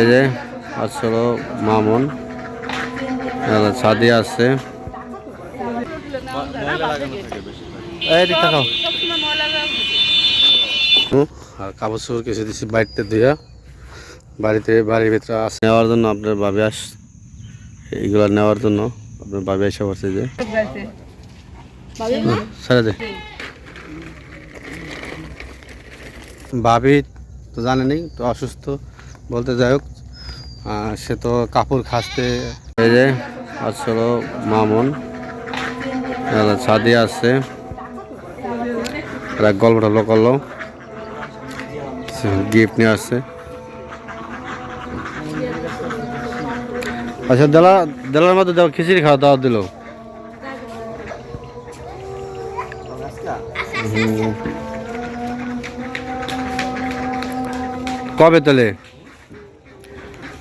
এই যে আসলো মামুন। সাদিয়া আছে আর কাপড় চোপড় কিছু দিচ্ছি বাড়িতে ধুয়া। বাড়িতে বাড়ির ভিতরে আস নেওয়ার জন্য আপনার ভাবি আস এইগুলো নেওয়ার জন্য আপনার ভাবি এসে পড়ছে যে। দে। ভাবি তো জানেনি তো অসুস্থ। বলতে যাই হোক সে তো কাপড় খাসতে এই আসলো মামুন। সাদিয়া আছে। এরা গল্প টল্প করল। গিফট নিয়ে আসছে। আচ্ছা দেলা দেলার মধ্যে দেওয়া খিচুড়ি খাওয়া দাওয়া দিল। কবে তাহলে?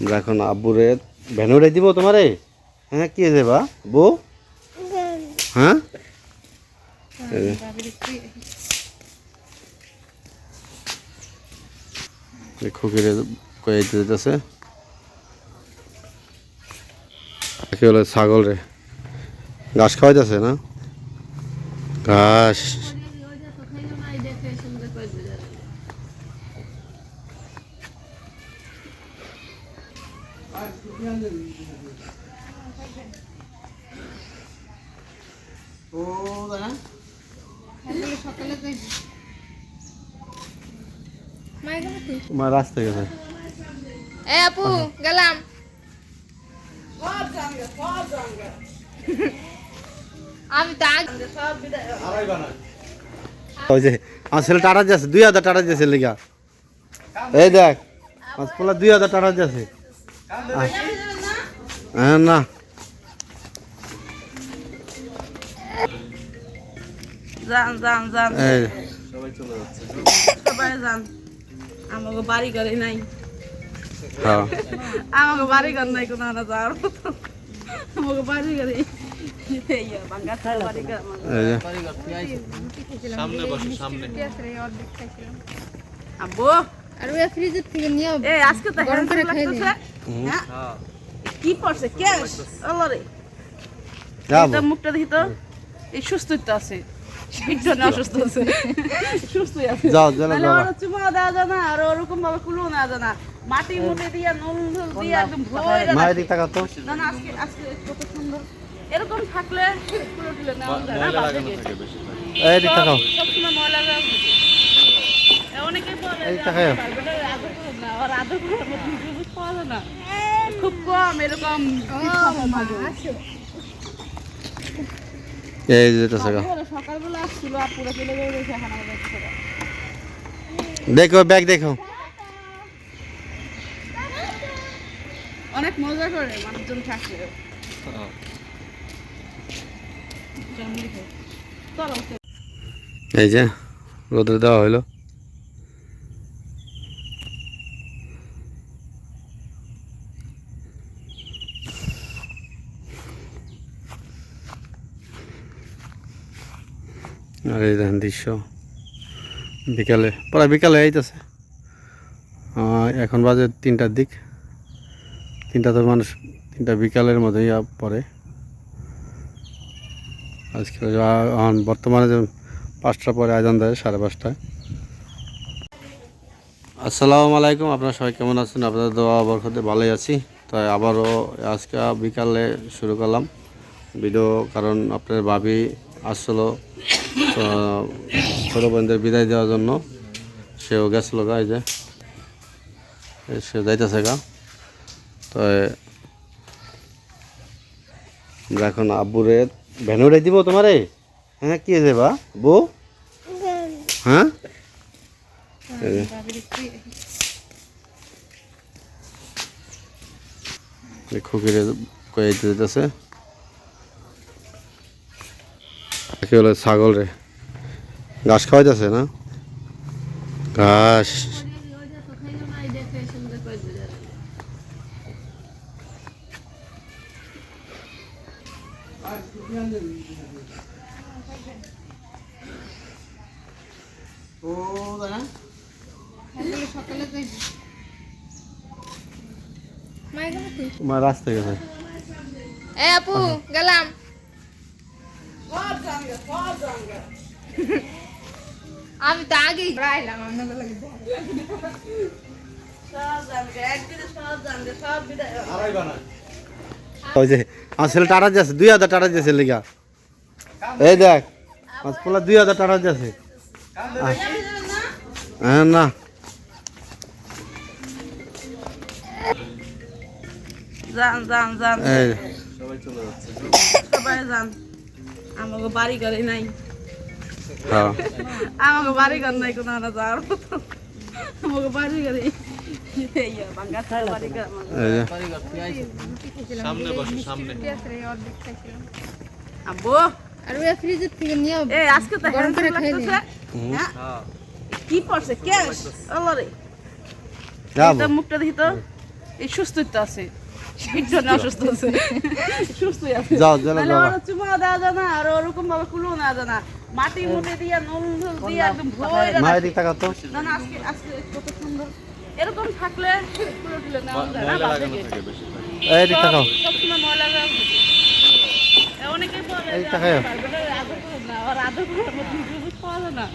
আমরা এখন আব্বুরে ভ্যান উড়াই দিব তোমারে? হ্যাঁ কি দেবা বউ? হ্যাঁ? ছাগল রে? ঘাস খাওয়াইতেছে না? ঘাস। মা রাস্তায় গেছে এ আপু গেলাম আমি তো আগে ওই যে, আমার ছেলে টাটা যাচ্ছে দুই হাজার টাটা যাচ্ছে লিগা। এই দেখ, আমার পোলা দুই হাজার টাটা যাচ্ছে হ্যাঁ না। যান যান যান। সবাই যান। আমাকে বাড়ি গাড়ি নাই। হ্যাঁ। আমাকে বাড়ি ঘর নাই কোনো না যাওয়ার আমাকে বাড়ি ঘর আব্বু। আর ওই ফ্রিজের থেকে নিয়ে এ আজকে তো গরম করে খাই হ্যাঁ? কি পড়ছে? ক্যাশ? আল্লাহ রে যাব এটা মুখটা দেখি তো। এই সুস্থ তো আছে। অসুস্থ আছে। সুস্থই আছে। যাও জলে নাহলে চুমা দেওয়া যায় আর ওরকম ভাবে কুলো নেওয়া যায় মাটি মুটে দিয়ে নুন নুন দিয়ে একদম ভরে মায়ের দিক টাকা তো। না না আজকে আজকে কত সুন্দর। এরকম থাকলে পুরো তুলে নেওয়া যায়। না এই দিক টাকাও সবসময় ময়লা দেওয়া উচিত। এ অনেকেই বলে এই যে টাকায় আমার বারবেটার আদর করুন না, আর আদর করার মতো সুযোগ পাওয়া যায় না। খুব কম এরকম এই যে এটা টাকা বলে সকালবেলা আসছিল আপুরা চলে গেলে এখন আমাদের কাছে দেয়। দেখো ব্যাগ দেখো অনেক মজা করে মানুষজন হয়। চলো এই যে রোদে দেওয়া হইল আর এই দেখেন দৃশ্য। বিকালে, প্রায় বিকালে আইতেছে। এখন বাজে তিনটার দিক। তিনটা তো মানুষ, তিনটা বিকালের মধ্যেই পড়ে। আজকে এখন বর্তমানে যে পাঁচটা পরে আয়োজন দেয়, সাড়ে পাঁচটায়। আসসালামু আলাইকুম, আপনারা সবাই কেমন আছেন? আপনাদের দোয়া বরকতে ভালোই আছি। তাই আবারও আজকে বিকালে শুরু করলাম। ভিডিও, কারণ আপনার ভাবি আসলো ছোটো বোনদের বিদায় দেওয়ার জন্য। সেও গেছিল গা, এই যে। সে যাইতেছে গা। তো আমরা এখন আব্বুরে ভ্যান উড়াই দিব তোমারে? হ্যাঁ কি দেবা বা? বউ? হ্যাঁ? খুকিরে কয়ে দিতেছে। কি বলে ছাগল রে। ঘাস খাওয়াইতেছে না? ঘাস। মা রাস্তায় গেছে। এ আপু গেলাম সব জানগে সব জানগে আমি তো আগেই রাইলাম আপনাকে লাগে ওই যে আমার ছেলে টাটা যাচ্ছে দুই হাজার টাটা যাচ্ছে লিগা। এই দেখ আমার পোলা দুই হাজার টাটা যাচ্ছে হ্যাঁ না। জান জান জান এই সবাই জান আমাকে বাড়ি গাড়ি নাই। হ্যাঁ। আমাকে বাড়ি ঘর নাই কোনো না যাওয়ার মতো। আমাকে বাড়ি ঘর হ্যাঁ? কি পড়ছে? এটা মুখটা দেখি তো। এই সুস্থই আছে। অসুস্থ আছে। সুস্থই আছে। যাও জলে যাও ওর চুমা দেওয়া যায় না আর ওরকম ভাবে কুলো না যায় না। মাটি মুটি দিয়া নুন নুন দিয়া একদম ভরে মা এদিক টাকা তো না না আজকে আজকে কত সুন্দর। এরকম থাকলে পুরো না। এই দিক টাকাও সবসময় ময়লা। এ অনেকেই বলে এই। আমার বারবারের আদর না, করার মতো সুযোগ পাওয়া না।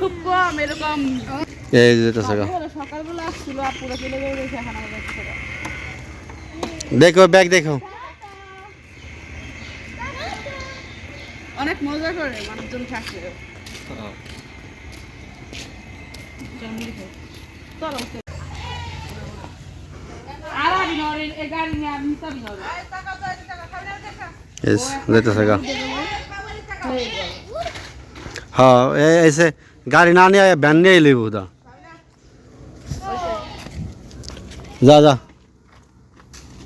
খুব কম এরকম। এই যে যেটা সকালবেলা আসছিল আপুরা চলে গেলে এখন। দেখো ব্যাগ দেখো। অনেক মজা করে মানুষজন থাকলে। চলো আর আমি না, এই গাড়ি নিয়ে আমি নিতাম না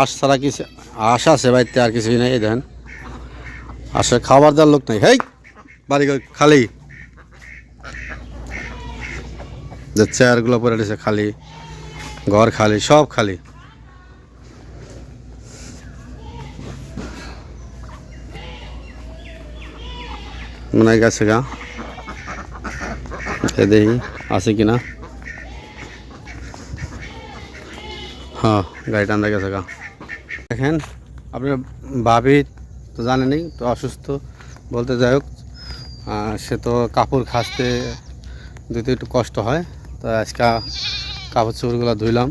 আশ ছাড়া কিছু আশ আছে বাড়িতে আর কিছুই নাই দেখেন। আসলে খাবার দেওয়ার লোক নাই। হেই, বাড়ি খালি। যে চেয়ারগুলো পরে রয়েছে খালি, ঘর খালি, সব খালি। মনে গেছে গা। দেখি, আছে কিনা? হ্যাঁ আন্দা গেছে গা। দেখেন, আপনার ভাবি তো জানেনই তো অসুস্থ। বলতে যাই হোক সে তো কাপড় খাসতে দিতে একটু কষ্ট হয়। তো আজকে কাপড় চোপড়গুলো ধুইলাম।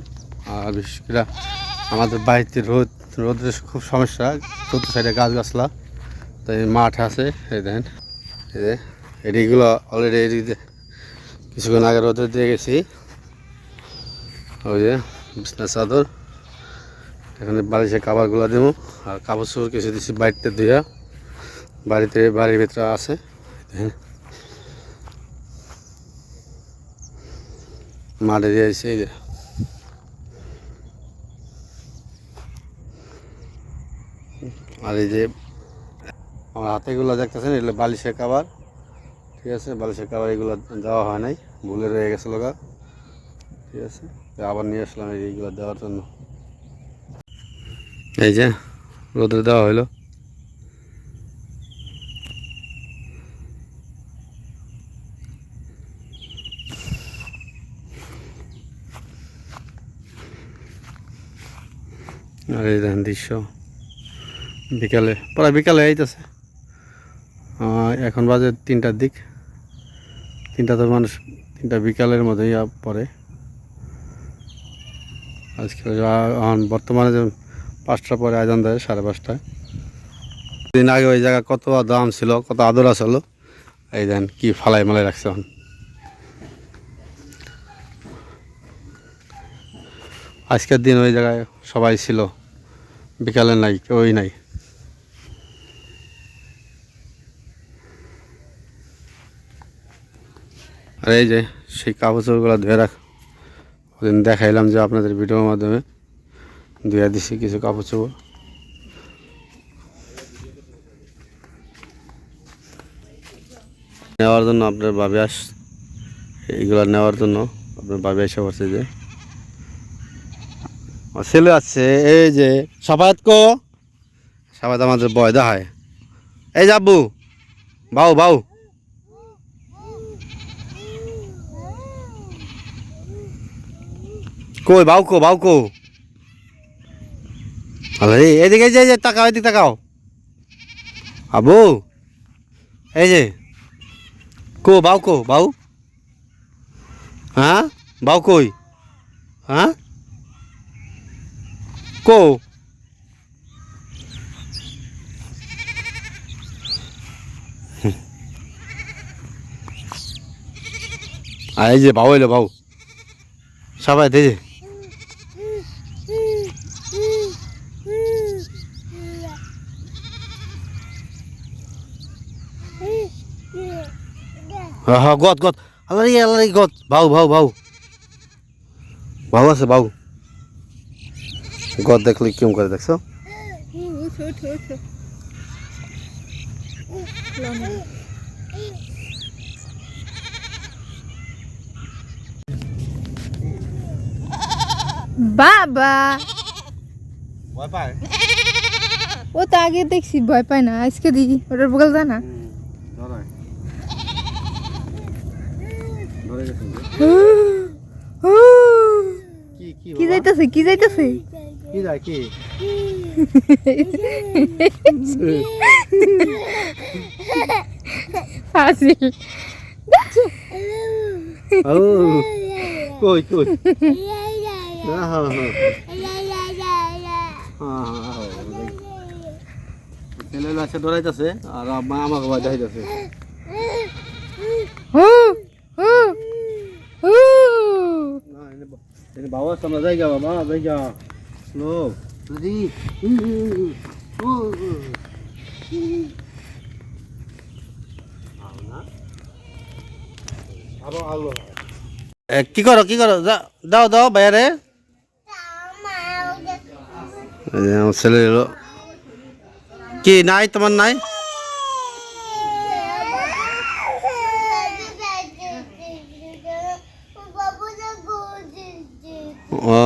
আর বিশেষ করে আমাদের বাড়িতে রোদ, রোদের খুব সমস্যা, চতুর্থ সাইডে গাছ গাছলা তো এই মাঠ আছে, এই দেখেন, এই যে, এদিকগুলো অলরেডি এদিকে কিছুক্ষণ আগে রোদে দিয়ে গেছি। ওই যে বিছনা চাদর। এখানে বালিশের কাবারগুলো দেবো। আর কাপড় চোপড় কিছু দিচ্ছি বাড়িতে ধুয়া বাড়িতে, বাড়ির ভিতরে আছে। মাঠে দিয়েছি এই আর এই যে আমার হাতেগুলো দেখতেছেন, এগুলো বালিশের কাবার। ঠিক আছে, বালিশের কাবার এগুলো দেওয়া হয় নাই। ভুলে রয়ে গেছে লোকা। ঠিক আছে? আবার নিয়ে আসলাম এইগুলো দেওয়ার জন্য। এই যে রোদে দেওয়া হইল। আর এই দেখেন দৃশ্য। বিকালে প্রায় বিকালে আইতেছে। এখন বাজে তিনটার দিক। তিনটা তো মানুষ তিনটা বিকালের মধ্যেই পরে আজকে বর্তমানে যে পাঁচটা পরে আয়োজন দেয় সাড়ে পাঁচটায়। দিন আগে ওই জায়গা কত দাম ছিল, কত আদর আসল এই দেন কি ফালাই মালাই রাখছে এখন। আজকের দিন ওই জায়গায় সবাই ছিল, বিকালে নাই কেউই নাই। আর এই যে সেই কাপড় চোপড়গুলো ধুয়ে রাখ ওদিন দেখাইলাম যে আপনাদের ভিডিওর মাধ্যমে ধুয়ে দিছি কিছু কাপড় চোপড়। নেওয়ার জন্য আপনার বাবে আস, এইগুলো নেওয়ার জন্য আপনার বাবে এসে পড়ছে যে। ছেলে আছে, এই যে, সাফায়াত কো। সাফায়াত আমাদের বয় দেখায়। এই যাবু বাউ বাউ। কই বাউ কো বাউ কো আরে এদিকে যে যে, তাকাও এদিকে তাকাও। আবু, এই যে, কো বাউ কো বাউ। হ্যাঁ বাউ কই? হ্যাঁ? কো। আর যে, বাউ এলো, বাউ। সবাই দেখে হ্যাঁ হ্যাঁ গত গত আল্লাহ আল্লাহ গত বাউ বাউ বাউ। বাউ আছে বাউ। গত দেখলে কেমন করে দেখছ? বাবা। ভয় পায়? ও তো আগে দেখছি ভয় পায় না। আজকে দিদি ওটার বগল জানা? কি কি কি যাইতেছে কি যাইতেছে? কি যায় কি? ফাজিল। ও কই কই? হ্যাঁ হ্যাঁ হ্যাঁ। ছেলে আর মা আমাকে ভয় দেখাইতেছে হু হু হু না এনে বা- এনে বাবার সামনে জায়গা বাবা জায়গা স্লো রেডি কি করো কি করো যা- দাও দাও বাইরে ছেলে এলো। কি নাই তোমার নাই? ও,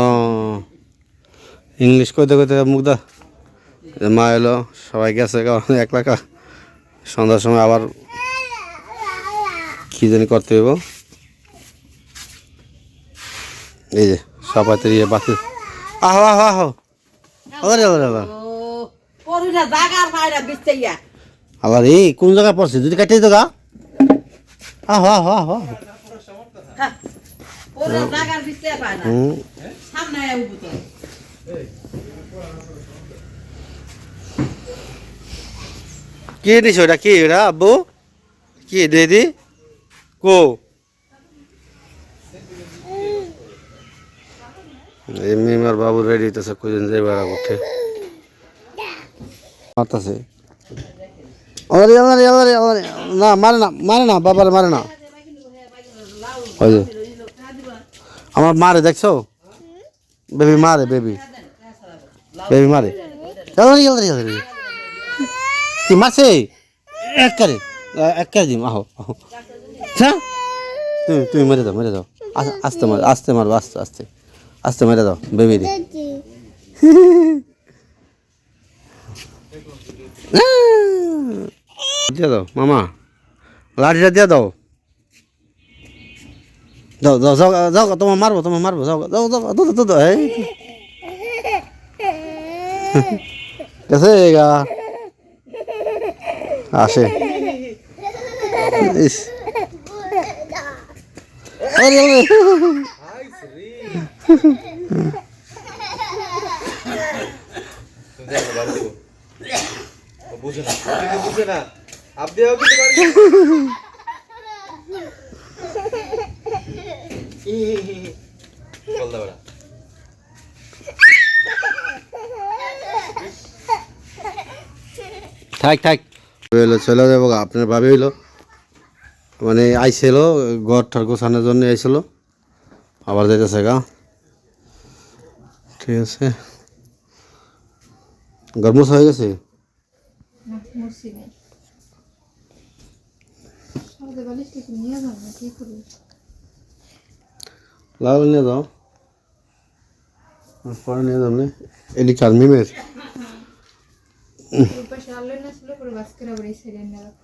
ইংলিশ কইতে কইতে মুগ্ধা। মা এলো, সবাই গেছে কারণ কা সন্ধ্যার সময় আবার কি জানি করতে হইব। এই যে সবাই তো ইয়ে বাতি। আহো আহো আহো আবার এই কোন জায়গায় পড়ছে? যদি কাটিয়ে তো গা। আহো আহো আহো আহো। কি দিছ ওটা কি? ওটা আব্বু? কি দিদি? কো? মিমার বাবু রেডি হইতেছে কইজন যাইবার উঠে মাতাছে আল্লাহ আল্লাহ আল্লাহ আল্লাহ না মারে না মারে না বাবার মারে না। ওই যে। আমার মারে দেখছ? বেবি মারে, বেবি। বেবি মারে। কি মারছে? এক করে দিম, আহো আহো। হ্যাঁ তুমি তুমি মেরে দাও মেরে দাও। আস- আস্তে মার, আস্তে মারবো আস্তে আস্তে। আস্তে মেরে দাও, বেবি রে দিয়ে দাও, মামা। লাঠিটা দিয়ে দাও। যাও যাও যাও যাও তোমার মারবো তোমার মারবো, যাও যাও যাও দাও দাও দাও এই। কেসে গা। আসে। ইস। আরে আরে। বুঝে না। বুঝে না। আপনি আপনি তো বাড়ি দেবো। ই, ই, ই, ই। বল দাও ওরা। থাক থাক। হইল চলে যাব। আপনার ভাবি হইল। মানে আইছিল ঘর ঠর গোছানোর জন্য আইছিল। আবার যাইতেছে গা। ঠিক আছে। গরমস হয়ে গেছে? থেকে নিয়ে যাও পরে নিয়ে যাব এটি কার মিমের। পাশে আলো না ছিল পরে বাস করে আবার এই সাইডে রাখো